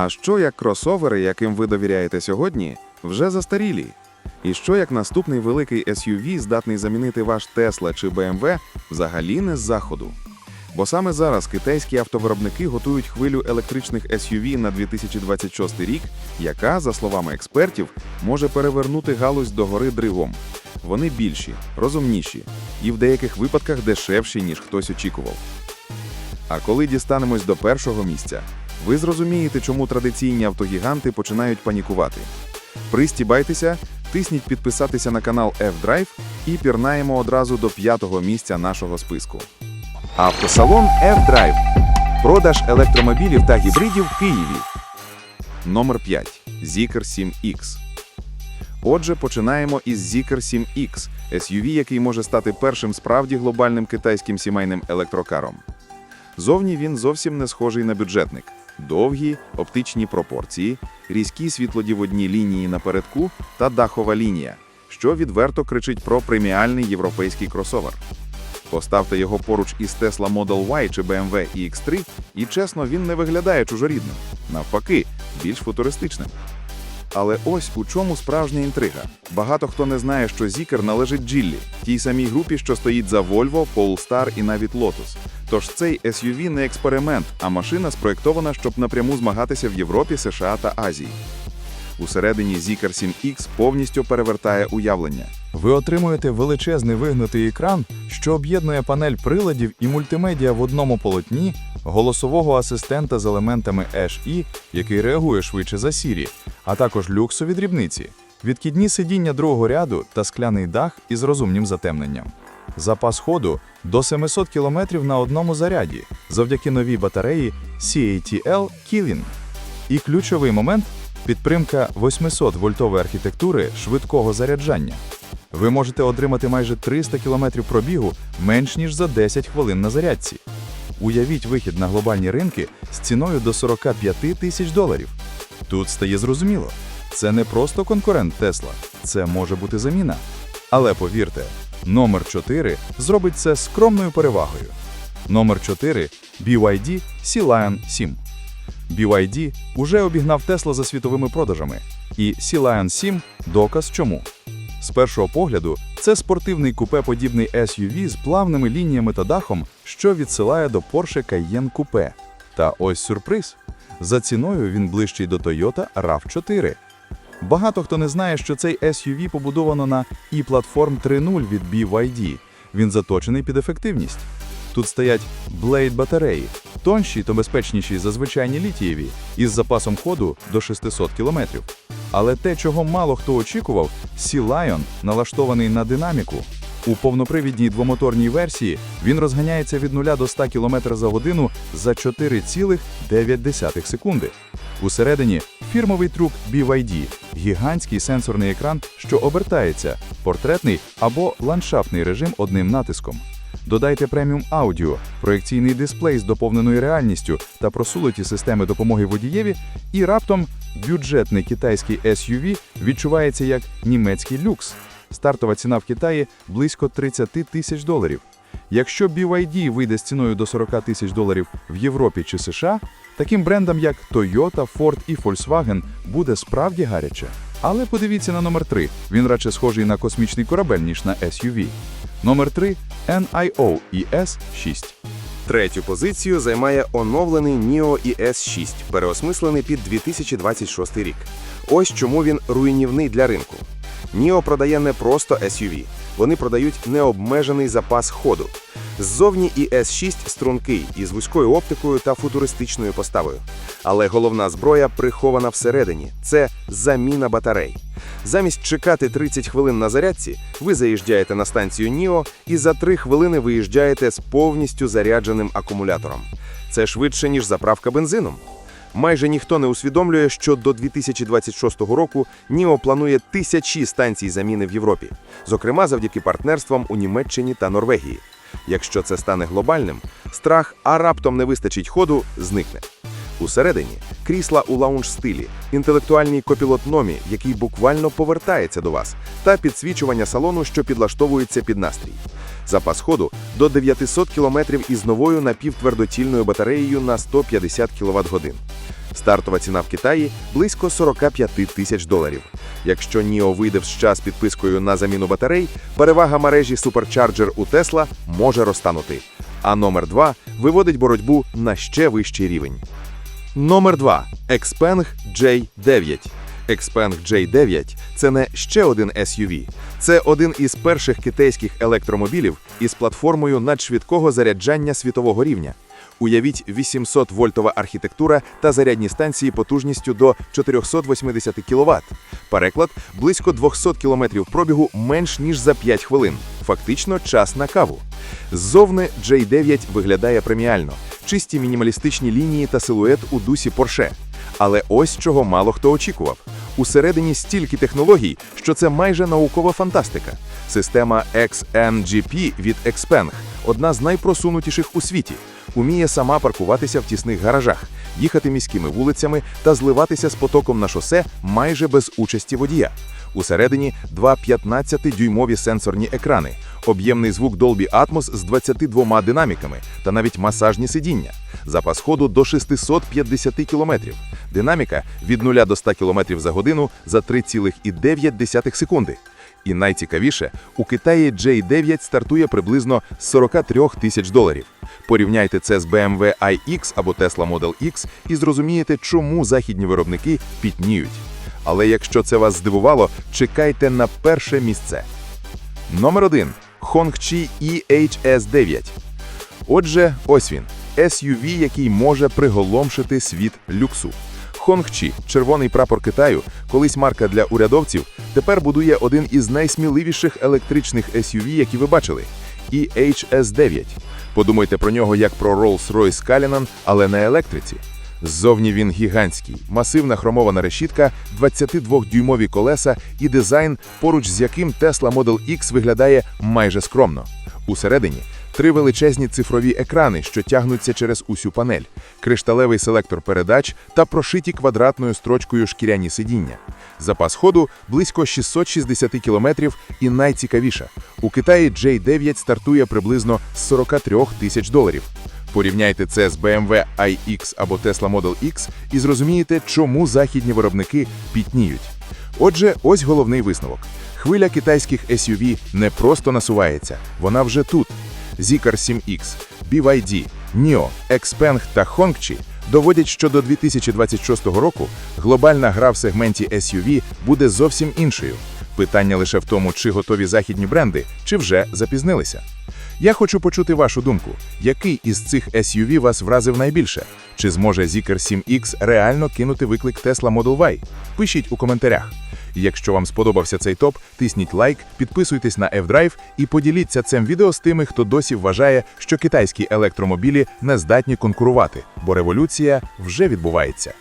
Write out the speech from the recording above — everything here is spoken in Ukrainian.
А що як кросовери, яким ви довіряєте сьогодні, вже застарілі? І що як наступний великий SUV здатний замінити ваш Tesla чи BMW взагалі не з заходу? Бо саме зараз китайські автовиробники готують хвилю електричних SUV на 2026 рік, яка, за словами експертів, може перевернути галузь догори дригом. Вони більші, розумніші і в деяких випадках дешевші, ніж хтось очікував. А коли дістанемось до першого місця, ви зрозумієте, чому традиційні автогіганти починають панікувати. Пристібайтеся, тисніть підписатися на канал F-Drive і пірнаємо одразу до п'ятого місця нашого списку. Автосалон F-Drive. Продаж електромобілів та гібридів в Києві. Номер 5. Zikr 7X. Отже, починаємо із Zikr 7X, SUV, який може стати першим справді глобальним китайським сімейним електрокаром. Зовні він зовсім не схожий на бюджетник. Довгі, оптичні пропорції, різкі світлодіводні лінії на передку та дахова лінія, що відверто кричить про преміальний європейський кросовер. Поставте його поруч із Tesla Model Y чи BMW iX3, і чесно, він не виглядає чужорідним. Навпаки, більш футуристичним. Але ось у чому справжня інтрига. Багато хто не знає, що Зікер належить Джіллі, тій самій групі, що стоїть за Volvo, Polestar і навіть Lotus. Тож цей SUV не експеримент, а машина спроєктована, щоб напряму змагатися в Європі, США та Азії. Усередині Zikr 7X повністю перевертає уявлення. Ви отримуєте величезний вигнутий екран, що об'єднує панель приладів і мультимедіа в одному полотні, голосового асистента з елементами HE, який реагує швидше за Siri, а також люксові дрібниці, відкидні сидіння другого ряду та скляний дах із розумним затемненням. Запас ходу до 700 км на одному заряді завдяки новій батареї CATL Killing. І ключовий момент підтримка 800 вольтової архітектури швидкого заряджання. Ви можете отримати майже 300 км пробігу менш ніж за 10 хвилин на зарядці. Уявіть вихід на глобальні ринки з ціною до 45 тисяч доларів. Тут стає зрозуміло, це не просто конкурент Тесла, це може бути заміна. Але повірте, номер 4 зробить це скромною перевагою. Номер 4 BYD Sea Lion 7. BYD уже обігнав Тесла за світовими продажами, і Sea Lion 7 – доказ чому. З першого погляду, це спортивний купе-подібний SUV з плавними лініями та дахом, що відсилає до Porsche Cayenne Coupe. Та ось сюрприз. За ціною він ближчий до Toyota RAV4. Багато хто не знає, що цей SUV побудовано на e-Platform 3.0 від BYD. Він заточений під ефективність. Тут стоять Blade батареї, тонші та безпечніші за звичайні літієві, із запасом ходу до 600 км. Але те, чого мало хто очікував, Lion налаштований на динаміку. У повнопривідній двомоторній версії він розганяється від 0 до 100 км за годину за 4,9 секунди. Усередині фірмовий трюк BYD – гігантський сенсорний екран, що обертається, портретний або ландшафтний режим одним натиском. Додайте преміум аудіо, проекційний дисплей з доповненою реальністю та просунуті системи допомоги водієві, і раптом бюджетний китайський SUV відчувається як німецький люкс. Стартова ціна в Китаї близько 30 тисяч доларів. Якщо BYD вийде з ціною до 40 тисяч доларів в Європі чи США, таким брендам як Toyota, Ford і Volkswagen буде справді гаряче. Але подивіться на номер 3. Він радше схожий на космічний корабель, ніж на SUV. Номер 3 NIO ES 6. Третю позицію займає оновлений NIO ES6, переосмислений під 2026 рік. Ось чому він руйнівний для ринку. NIO продає не просто SUV, вони продають необмежений запас ходу. Ззовні ES6 стрункий із вузькою оптикою та футуристичною поставою. Але головна зброя прихована всередині це заміна батарей. Замість чекати 30 хвилин на зарядці, ви заїжджаєте на станцію Ніо і за 3 хвилини виїжджаєте з повністю зарядженим акумулятором. Це швидше, ніж заправка бензином. Майже ніхто не усвідомлює, що до 2026 року Ніо планує тисячі станцій заміни в Європі, зокрема завдяки партнерствам у Німеччині та Норвегії. Якщо це стане глобальним, страх, а раптом не вистачить ходу, зникне. Усередині крісла у лаунж-стилі, інтелектуальний копілот Номі, який буквально повертається до вас, та підсвічування салону, що підлаштовується під настрій. Запас ходу до 900 км із новою напівтвердотільною батареєю на 150 кВт годин. Стартова ціна в Китаї близько 45 тисяч доларів. Якщо NIO вийде в США з підпискою на заміну батарей, перевага мережі Supercharger у Tesla може розтанути. А номер 2 виводить боротьбу на ще вищий рівень. Номер 2. Xpeng J9. Xpeng J9 – це не ще один SUV. Це один із перших китайських електромобілів із платформою надшвидкого заряджання світового рівня. Уявіть 800-вольтова архітектура та зарядні станції потужністю до 480 кВт. Переклад – близько 200 км пробігу менш ніж за 5 хвилин. Фактично час на каву. Ззовни J9 виглядає преміально. Чисті мінімалістичні лінії та силует у дусі Porsche. Але ось чого мало хто очікував. Усередині стільки технологій, що це майже наукова фантастика. Система XNGP від Xpeng – одна з найпросунутіших у світі. Уміє сама паркуватися в тісних гаражах, їхати міськими вулицями та зливатися з потоком на шосе майже без участі водія. Усередині два 15-дюймові сенсорні екрани, об'ємний звук Dolby Atmos з 22 динаміками та навіть масажні сидіння. Запас ходу до 650 км. Динаміка від 0 до 100 км за годину за 3,9 секунди. І найцікавіше, у Китаї J9 стартує приблизно з 43 тисяч доларів. Порівняйте це з BMW iX або Tesla Model X і зрозумієте, чому західні виробники пітніють. Але якщо це вас здивувало, чекайте на перше місце. Номер 1. Hongqi EHS9. Отже, ось він. SUV, який може приголомшити світ люксу. Hongqi, червоний прапор Китаю, колись марка для урядовців, тепер будує один із найсміливіших електричних SUV, які ви бачили – EHS9. Подумайте про нього як про Rolls-Royce Cullinan, але на електриці. Ззовні він гігантський, масивна хромована решітка, 22-дюймові колеса і дизайн, поруч з яким Tesla Model X виглядає майже скромно. Усередині три величезні цифрові екрани, що тягнуться через усю панель, кришталевий селектор передач та прошиті квадратною строчкою шкіряні сидіння. Запас ходу близько 660 кілометрів і найцікавіше, у Китаї J9 стартує приблизно з 43 тисяч доларів. Порівняйте це з BMW iX або Tesla Model X і зрозумієте, чому західні виробники пітніють. Отже, ось головний висновок. Хвиля китайських SUV не просто насувається, вона вже тут. Zeekr 7X, BYD, NIO, Xpeng та Hongqi доводять, що до 2026 року глобальна гра в сегменті SUV буде зовсім іншою. Питання лише в тому, чи готові західні бренди, чи вже запізнилися. Я хочу почути вашу думку. Який із цих SUV вас вразив найбільше? Чи зможе Zeekr 7X реально кинути виклик Tesla Model Y? Пишіть у коментарях. Якщо вам сподобався цей топ, тисніть лайк, підписуйтесь на F-Drive і поділіться цим відео з тими, хто досі вважає, що китайські електромобілі не здатні конкурувати, бо революція вже відбувається.